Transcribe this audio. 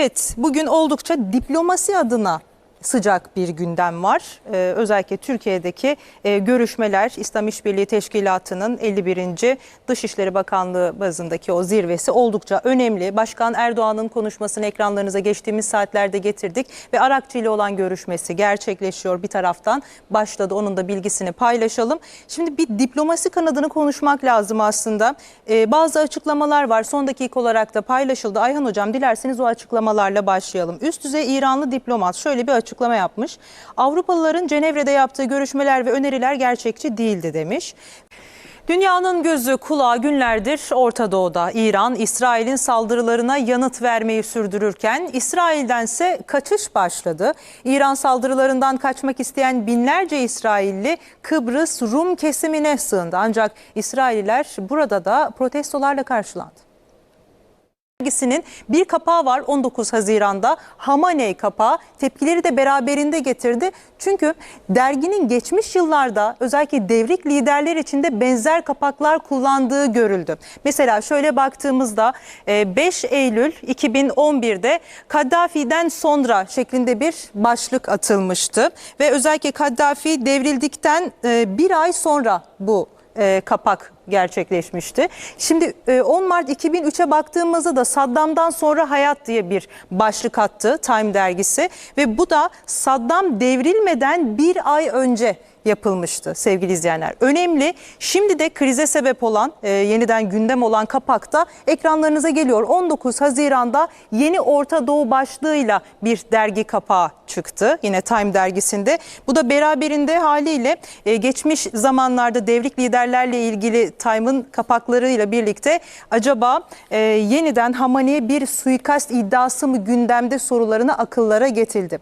Evet, bugün oldukça diplomasi adına sıcak bir gündem var. Ee, özellikle Türkiye'deki e, görüşmeler İslam İşbirliği Teşkilatı'nın 51. Dışişleri Bakanlığı bazındaki o zirvesi oldukça önemli. Başkan Erdoğan'ın konuşmasını ekranlarınıza geçtiğimiz saatlerde getirdik ve Arakçı ile olan görüşmesi gerçekleşiyor bir taraftan. Başladı onun da bilgisini paylaşalım. Şimdi bir diplomasi kanadını konuşmak lazım aslında. Ee, bazı açıklamalar var son dakika olarak da paylaşıldı. Ayhan Hocam dilerseniz o açıklamalarla başlayalım. Üst düzey İranlı diplomat şöyle bir açıklama yapmış. Avrupalıların Cenevre'de yaptığı görüşmeler ve öneriler gerçekçi değildi demiş. Dünyanın gözü kulağı günlerdir Orta Doğu'da. İran, İsrail'in saldırılarına yanıt vermeyi sürdürürken İsrail'dense kaçış başladı. İran saldırılarından kaçmak isteyen binlerce İsrailli Kıbrıs Rum kesimine sığındı. Ancak İsrailliler burada da protestolarla karşılandı dergisinin bir kapağı var 19 Haziran'da Hamaney kapağı tepkileri de beraberinde getirdi. Çünkü derginin geçmiş yıllarda özellikle devrik liderler içinde benzer kapaklar kullandığı görüldü. Mesela şöyle baktığımızda e, 5 Eylül 2011'de Kaddafi'den sonra şeklinde bir başlık atılmıştı. Ve özellikle Kaddafi devrildikten e, bir ay sonra bu e, kapak gerçekleşmişti. Şimdi e, 10 Mart 2003'e baktığımızda da Saddam'dan sonra hayat diye bir başlık attı Time dergisi ve bu da Saddam devrilmeden bir ay önce yapılmıştı sevgili izleyenler. Önemli. Şimdi de krize sebep olan, e, yeniden gündem olan kapakta ekranlarınıza geliyor. 19 Haziran'da Yeni Orta Doğu başlığıyla bir dergi kapağı çıktı. Yine Time dergisinde. Bu da beraberinde haliyle e, geçmiş zamanlarda devrik liderlerle ilgili Time'ın kapaklarıyla birlikte acaba e, yeniden Hamani'ye bir suikast iddiası mı gündemde sorularını akıllara getirdi.